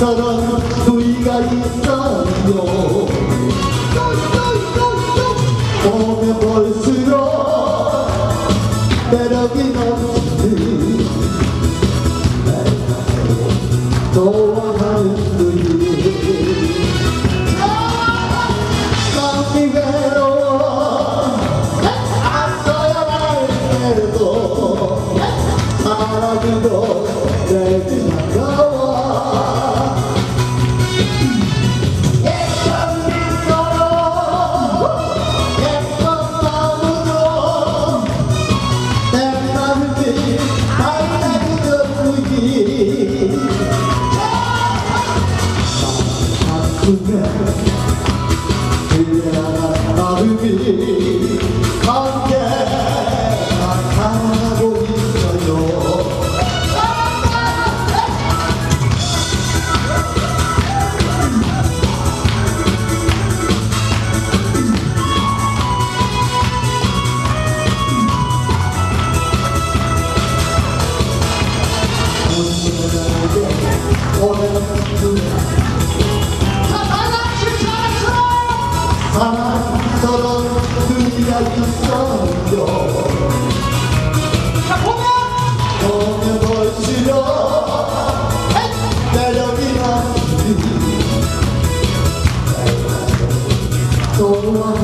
사랑 소리가 있다며 보면 볼수록 매력이 넘치는 좋아하는 누이 마음이 외로워 앞서야 vida Oh,